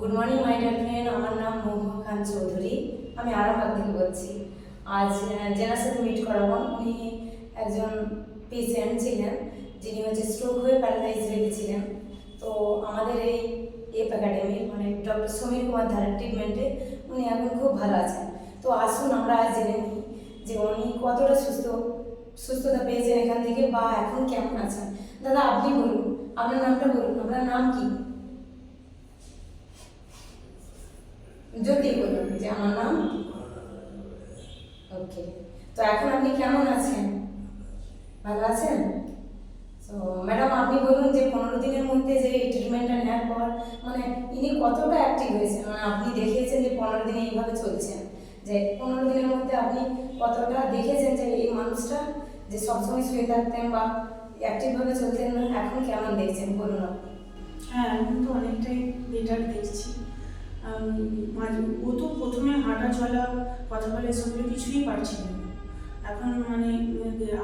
Good morning my dear friend আমার নাম মহুয়া খান চৌধুরী। আমি আরামবাগ থেকে বলছি। আজ যেনার সাথে মিট করাবো। উনি একজন পেশেন্ট ছিলেন, যিনি হচ্ছে স্ট্রোক হয়ে প্যারালাইজ গেছিলেন। তো আমাদের এই এপ একাডেমি মানে ডক্টর সমীর কুমার ধারের ট্রিটমেন্টে উনি এখন খুব ভালো আছেন। তো আসুন আমরা আজ জেনে নিই যে উনি কতটা সুস্থ, সুস্থতা পেয়েছেন এখান থেকে বা এখন কেমন আছেন। দাদা, আপনি বলুন। আপনার নামটা বলুন। আপনার নাম কি? জ্যোতি বলুন যে আমার নাম? ওকে তো এখন আপনি কেমন আছেন? ভালো আছেন? তো ম্যাডাম আপনি বলুন যে পনেরো দিনের মধ্যে যে এই ট্রিটমেন্টটা নেওয়ার পর মানে ইনি কতটা অ্যাক্টিভ হয়েছেন? মানে আপনি দেখিয়েছেন যে পনেরো দিনে এইভাবে চলছেন যে পনেরো দিনের মধ্যে আপনি কতটা দেখেছেন যে এই মানুষটা যে সবসময় শুয়ে থাকতেন বা অ্যাক্টিভভাবে চলতেন এখন কেমন দেখছেন? বলুন হ্যাঁ এখন তো অনেকটাই বেটার দেখছি। আম, ও তো প্রথমে হাঁটা চলা কথা বলা এসবগুলো কিছুই পারছিল না। এখন মানে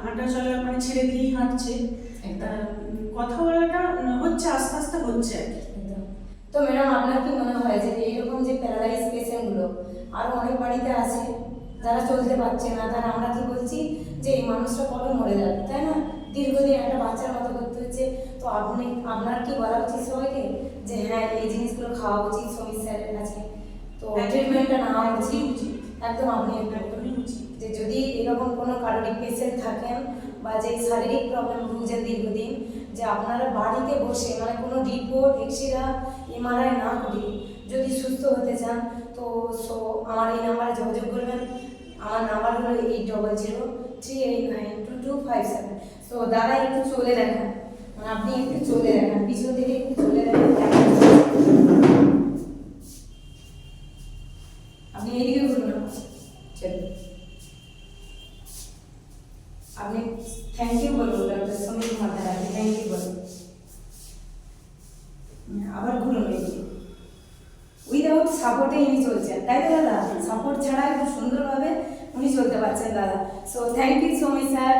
হাঁটা চলা মানে ছেড়ে দিয়েই হাঁটছে। কথা বলাটা হচ্ছে আস্তে আস্তে হচ্ছে আর কি। তো ম্যাডাম আপনার কি মনে হয় যে এইরকম যে প্যারালাইজ পেশেন্টগুলো আরও অনেক বাড়িতে আছে যারা চলতে পারছে না তারা আমরা কি বলছি যে এই মানুষটা কবে মরে যাবে তাই না? দীর্ঘদিন একটা বাচ্চার মতো করতে হচ্ছে। তো আপনি আপনার কি বলা উচিত সবাইকে? যে হ্যাঁ এই জিনিসগুলো খাওয়া উচিত সমীর স্যারের কাছে। তো ট্রিটমেন্টটা নেওয়া উচিত। উচিত। একদম আপনি একদমই উচিত। যে যদি এরকম কোনো কারোরিক পেশেন্ট থাকেন বা যে শারীরিক প্রবলেম ভুগছেন দীর্ঘদিন যে আপনারা বাড়িতে বসে মানে কোনো রিপোর্ট এক্সরা এমআরআই না করে যদি সুস্থ হতে চান তো সো আমার এই নাম্বারে যোগাযোগ করবেন। আমার নাম্বার হলো eight double zero three eight nine two two five seven তো দাদা একটু চলে দেখান মানে আপনি একটু চলে দেখান পিছন থেকে একটু চলে দেখান কেমন চলছে। আপনি এইদিকে ঘুরুন না চলুন আপনি থ্যাংক ইউ বলুন ডক্টর সমীর কুমার দাদাকে থ্যাংক ইউ বলুন আবার ঘুরুন এইদিকে উইদাউট সাপোর্টে ইনি চলছেন, তাই তো দাদা? সাপোর্ট ছাড়া খুব সুন্দরভাবে উনি চলতে পারছেন, দাদা। So thank you so much sir